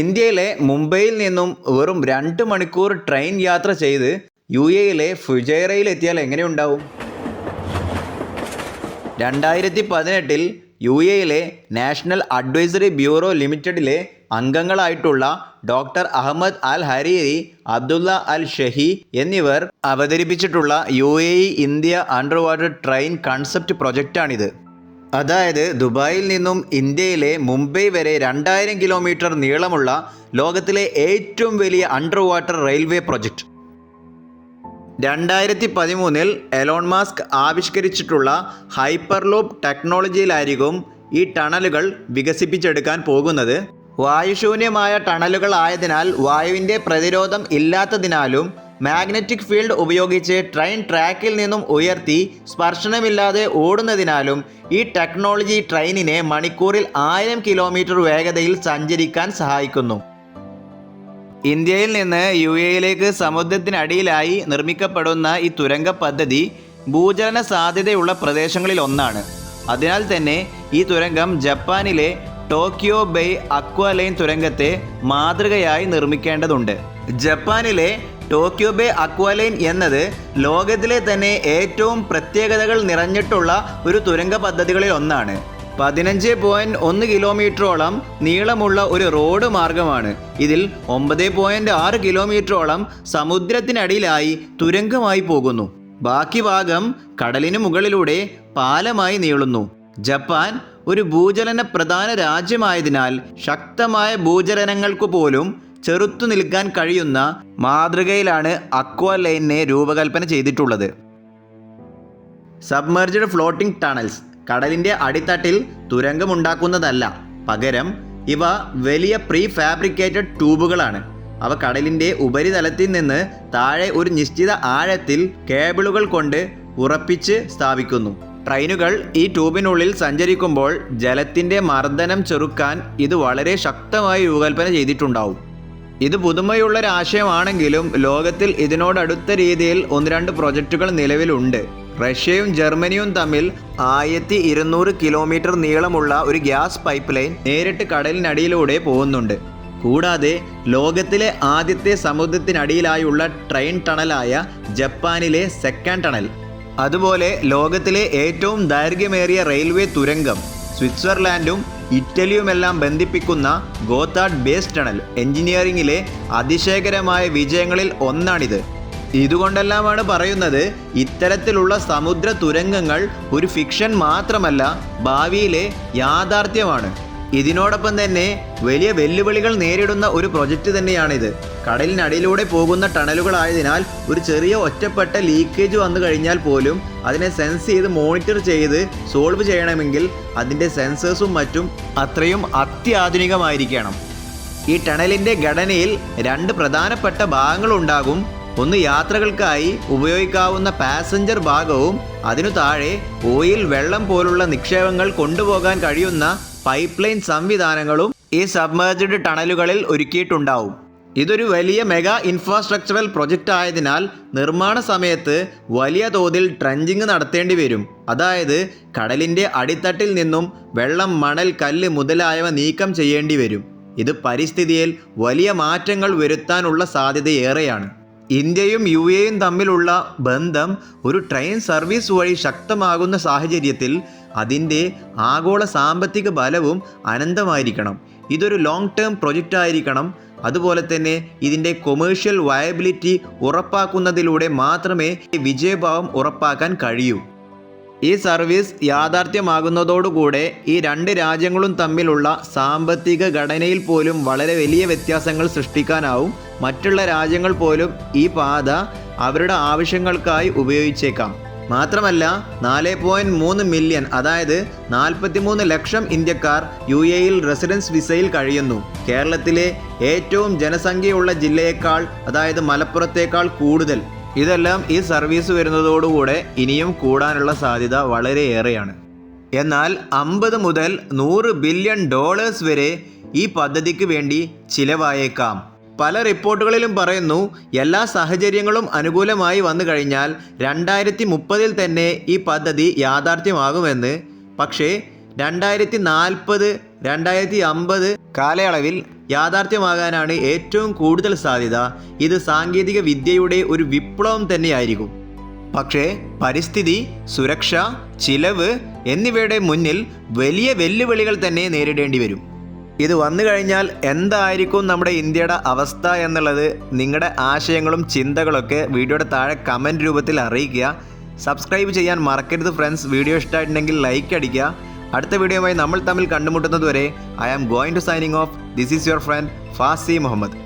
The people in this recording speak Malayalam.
ഇന്ത്യയിലെ മുംബൈയിൽ നിന്നും വെറും രണ്ട് മണിക്കൂർ ട്രെയിൻ യാത്ര ചെയ്ത് യു എയിലെ ഫുജൈറയിൽ എത്തിയാൽ എങ്ങനെയുണ്ടാവും? രണ്ടായിരത്തി പതിനെട്ടിൽ യു എയിലെ നാഷണൽ അഡ്വൈസറി ബ്യൂറോ ലിമിറ്റഡിലെ അംഗങ്ങളായിട്ടുള്ള doctor Ahmed al Hariri Abdullah al Shahi എന്നിവർ അവതരിപ്പിച്ചിട്ടുള്ള U A India under water train concept പ്രൊജക്റ്റാണിത്. അതായത് ദുബായിൽ നിന്നും ഇന്ത്യയിലെ മുംബൈ വരെ രണ്ടായിരം കിലോമീറ്റർ നീളമുള്ള ലോകത്തിലെ ഏറ്റവും വലിയ അണ്ടർ വാട്ടർ റെയിൽവേ പ്രൊജക്റ്റ് രണ്ടായിരത്തി പതിമൂന്നിൽ എലോൺ മാസ്ക് ആവിഷ്കരിച്ചിട്ടുള്ള ഹൈപ്പർലൂപ്പ് ടെക്നോളജിയിലായിരിക്കും ഈ ടണലുകൾ വികസിപ്പിച്ചെടുക്കാൻ പോകുന്നത്. വായുശൂന്യമായ ടണലുകൾ ആയതിനാൽ വായുവിന്റെ പ്രതിരോധം ഇല്ലാത്തതിനാലും മാഗ്നറ്റിക് ഫീൽഡ് ഉപയോഗിച്ച് ട്രെയിൻ ട്രാക്കിൽ നിന്നും ഉയർത്തി സ്പർശനമില്ലാതെ ഓടുന്നതിനാലും ഈ ടെക്നോളജി ട്രെയിനിനെ മണിക്കൂറിൽ ആയിരം കിലോമീറ്റർ വേഗതയിൽ സഞ്ചരിക്കാൻ സഹായിക്കുന്നു. ഇന്ത്യയിൽ നിന്ന് യു എയിലേക്ക് സമുദ്രത്തിനടിയിലായി നിർമ്മിക്കപ്പെടുന്ന ഈ തുരങ്ക പദ്ധതി ഭൂചലന സാധ്യതയുള്ള പ്രദേശങ്ങളിൽ ഒന്നാണ്. അതിനാൽ തന്നെ ഈ തുരങ്കം ജപ്പാനിലെ ടോക്കിയോ ബെയ് അക്വാലൈൻ തുരങ്കത്തെ മാതൃകയായി നിർമ്മിക്കേണ്ടതുണ്ട്. ജപ്പാനിലെ ടോക്കിയോ ബേ അക്വാലൈൻ എന്നത് ലോകത്തിലെ തന്നെ ഏറ്റവും പ്രത്യേകതകൾ നിറഞ്ഞിട്ടുള്ള ഒരു തുരങ്ക പദ്ധതികളിൽ ഒന്നാണ്. പതിനഞ്ച് പോയിന്റ് ഒന്ന് കിലോമീറ്ററോളം നീളമുള്ള ഒരു റോഡ് മാർഗമാണ്. ഇതിൽ ഒമ്പത് പോയിന്റ് ആറ് കിലോമീറ്ററോളം സമുദ്രത്തിനടിയിലായി തുരങ്കമായി പോകുന്നു. ബാക്കി ഭാഗം കടലിനു മുകളിലൂടെ പാലമായി നീളുന്നു. ജപ്പാൻ ഒരു ഭൂചലന പ്രധാന രാജ്യമായതിനാൽ ശക്തമായ ഭൂചലനങ്ങൾക്കു പോലും ചെറുത്തു നിൽക്കാൻ കഴിയുന്ന മാതൃകയിലാണ് അക്വ ലൈനിനെ രൂപകൽപ്പന ചെയ്തിട്ടുള്ളത്. സബ്മെർജ്ഡ് ഫ്ലോട്ടിംഗ് ടണൽസ് കടലിന്റെ അടിത്തട്ടിൽ തുരങ്കമുണ്ടാക്കുന്നതല്ല. പകരം ഇവ വലിയ പ്രീ ഫാബ്രിക്കേറ്റഡ് ട്യൂബുകളാണ്. അവ കടലിന്റെ ഉപരിതലത്തിൽ നിന്ന് താഴെ ഒരു നിശ്ചിത ആഴത്തിൽ കേബിളുകൾ കൊണ്ട് ഉറപ്പിച്ച് സ്ഥാപിക്കുന്നു. ട്രെയിനുകൾ ഈ ട്യൂബിനുള്ളിൽ സഞ്ചരിക്കുമ്പോൾ ജലത്തിന്റെ മർദ്ദനം ചെറുക്കാൻ ഇത് വളരെ ശക്തമായി രൂപകൽപ്പന ചെയ്തിട്ടുണ്ടാവും. ഇത് പുതുമയുള്ള ഒരു ആശയമാണെങ്കിലും ലോകത്തിൽ ഇതിനോടടുത്ത രീതിയിൽ ഒന്ന് രണ്ട് പ്രൊജക്റ്റുകൾ നിലവിലുണ്ട്. റഷ്യയും ജർമ്മനിയും തമ്മിൽ ആയിരത്തി ഇരുന്നൂറ് കിലോമീറ്റർ നീളമുള്ള ഒരു ഗ്യാസ് പൈപ്പ് ലൈൻ നേരിട്ട് കടലിനടിയിലൂടെ പോകുന്നുണ്ട്. കൂടാതെ ലോകത്തിലെ ആദ്യത്തെ സമുദ്രത്തിനടിയിലായുള്ള ട്രെയിൻ ടണലായ ജപ്പാനിലെ സെക്കൻഡ് ടണൽ. അതുപോലെ ലോകത്തിലെ ഏറ്റവും ദൈർഘ്യമേറിയ റെയിൽവേ തുരങ്കം സ്വിറ്റ്സർലാൻഡും ഇറ്റലിയുമെല്ലാം ബന്ധിപ്പിക്കുന്ന ഗോത്താഡ് ബേസ് ടണൽ എഞ്ചിനീയറിംഗിലെ അതിശയകരമായ വിജയങ്ങളിൽ ഒന്നാണിത്. ഇതുകൊണ്ടെല്ലാമാണ് പറയുന്നത് ഇത്തരത്തിലുള്ള സമുദ്ര തുരങ്കങ്ങൾ ഒരു ഫിക്ഷൻ മാത്രമല്ല ഭാവിയിലെ യാഥാർത്ഥ്യമാണ്. ഇതിനോടൊപ്പം തന്നെ വലിയ വെല്ലുവിളികൾ നേരിടുന്ന ഒരു പ്രൊജക്റ്റ് തന്നെയാണിത്. കടലിനടിയിലൂടെ പോകുന്ന ടണലുകളായതിനാൽ ഒരു ചെറിയ ഒറ്റപ്പെട്ട ലീക്കേജ് വന്നു കഴിഞ്ഞാൽ പോലും അതിനെ സെൻസ് ചെയ്ത് മോണിറ്റർ ചെയ്ത് സോൾവ് ചെയ്യണമെങ്കിൽ അതിന്റെ സെൻസേഴ്സും മറ്റും അത്രയും അത്യാധുനികമായിരിക്കണം. ഈ ടണലിന്റെ ഘടനയിൽ രണ്ട് പ്രധാനപ്പെട്ട ഭാഗങ്ങളുണ്ടാകും. ഒന്ന് യാത്രകൾക്കായി ഉപയോഗിക്കാവുന്ന പാസഞ്ചർ ഭാഗവും അതിനു താഴെ ഓയിൽ വെള്ളം പോലുള്ള നിക്ഷേപങ്ങൾ കൊണ്ടുപോകാൻ കഴിയുന്ന പൈപ്പ് ലൈൻ സംവിധാനങ്ങളും ഈ സബ്മേർജ്ഡ് ടണലുകളിൽ ഒരുക്കിയിട്ടുണ്ടാവും. ഇതൊരു വലിയ മെഗാ ഇൻഫ്രാസ്ട്രക്ചറൽ പ്രൊജക്റ്റ് ആയതിനാൽ നിർമ്മാണ സമയത്ത് വലിയ തോതിൽ ട്രഞ്ചിങ് നടത്തേണ്ടി വരും. അതായത് കടലിന്റെ അടിത്തട്ടിൽ നിന്നും വെള്ളം മണൽ കല്ല് മുതലായവ നീക്കം ചെയ്യേണ്ടി വരും. ഇത് പരിസ്ഥിതിയിൽ വലിയ മാറ്റങ്ങൾ വരുത്താനുള്ള സാധ്യതയേറെയാണ്. ഇന്ത്യയും യു എയും തമ്മിലുള്ള ബന്ധം ഒരു ട്രെയിൻ സർവീസ് വഴി ശക്തമാകുന്ന സാഹചര്യത്തിൽ അതിന്റെ ആഗോള സാമ്പത്തിക ബലവും അനന്തമായിരിക്കണം. ഇതൊരു ലോങ് ടേം പ്രൊജക്റ്റ് ആയിരിക്കണം. അതുപോലെ തന്നെ ഇതിന്റെ കൊമേഴ്ഷ്യൽ വയബിലിറ്റി ഉറപ്പാക്കുന്നതിലൂടെ മാത്രമേ വിജയഭാവം ഉറപ്പാക്കാൻ കഴിയൂ. ഈ സർവീസ് യാഥാർത്ഥ്യമാകുന്നതോടുകൂടെ ഈ രണ്ട് രാജ്യങ്ങളും തമ്മിലുള്ള സാമ്പത്തിക ഘടനയിൽ പോലും വളരെ വലിയ വ്യത്യാസങ്ങൾ സൃഷ്ടിക്കാനാവും. മറ്റുള്ള രാജ്യങ്ങൾ പോലും ഈ പാത അവരുടെ ആവശ്യങ്ങൾക്കായി ഉപയോഗിച്ചേക്കാം. മാത്രമല്ല നാല് പോയിന്റ് മൂന്ന് മില്യൺ അതായത് നാൽപ്പത്തിമൂന്ന് ലക്ഷം ഇന്ത്യക്കാർ യു എയിൽ റെസിഡൻസ് വിസയിൽ കഴിയുന്നു. കേരളത്തിലെ ഏറ്റവും ജനസംഖ്യയുള്ള ജില്ലയേക്കാൾ അതായത് മലപ്പുറത്തേക്കാൾ കൂടുതൽ. ഇതെല്ലാം ഈ സർവീസ് വരുന്നതോടുകൂടെ ഇനിയും കൂടാനുള്ള സാധ്യത വളരെയേറെയാണ്. എന്നാൽ അമ്പത് മുതൽ നൂറ് ബില്യൺ ഡോളേഴ്സ് വരെ ഈ പദ്ധതിക്ക് വേണ്ടി ചിലവായേക്കാം. പല റിപ്പോർട്ടുകളിലും പറയുന്നു എല്ലാ സാഹചര്യങ്ങളും അനുകൂലമായി വന്നു കഴിഞ്ഞാൽ രണ്ടായിരത്തി മുപ്പതിൽ തന്നെ ഈ പദ്ധതി യാഥാർത്ഥ്യമാകുമെന്ന്. പക്ഷേ രണ്ടായിരത്തി നാൽപ്പത് രണ്ടായിരത്തി അമ്പത് കാലയളവിൽ യാഥാർത്ഥ്യമാകാനാണ് ഏറ്റവും കൂടുതൽ സാധ്യത. ഇത് സാങ്കേതിക വിദ്യയുടെ ഒരു വിപ്ലവം തന്നെയായിരിക്കും. പക്ഷേ പരിസ്ഥിതി സുരക്ഷ ചിലവ് എന്നിവയുടെ മുന്നിൽ വലിയ വെല്ലുവിളികൾ തന്നെ നേരിടേണ്ടി വരും. ഇത് വന്നു കഴിഞ്ഞാൽ എന്തായിരിക്കും നമ്മുടെ ഇന്ത്യയുടെ അവസ്ഥ എന്നുള്ളത് നിങ്ങളുടെ ആശയങ്ങളും ചിന്തകളൊക്കെ വീഡിയോയുടെ താഴെ കമന്റ് രൂപത്തിൽ അറിയിക്കുക. സബ്സ്ക്രൈബ് ചെയ്യാൻ മറക്കരുത് ഫ്രണ്ട്സ് വീഡിയോ ഇഷ്ടമായിട്ടുണ്ടെങ്കിൽ ലൈക്ക് അടിക്കുക. അടുത്ത വീഡിയോയുമായി നമ്മൾ തമ്മിൽ കണ്ടുമുട്ടുന്നതുവരെ I am going to signing off this is your friend Fazi Muhammad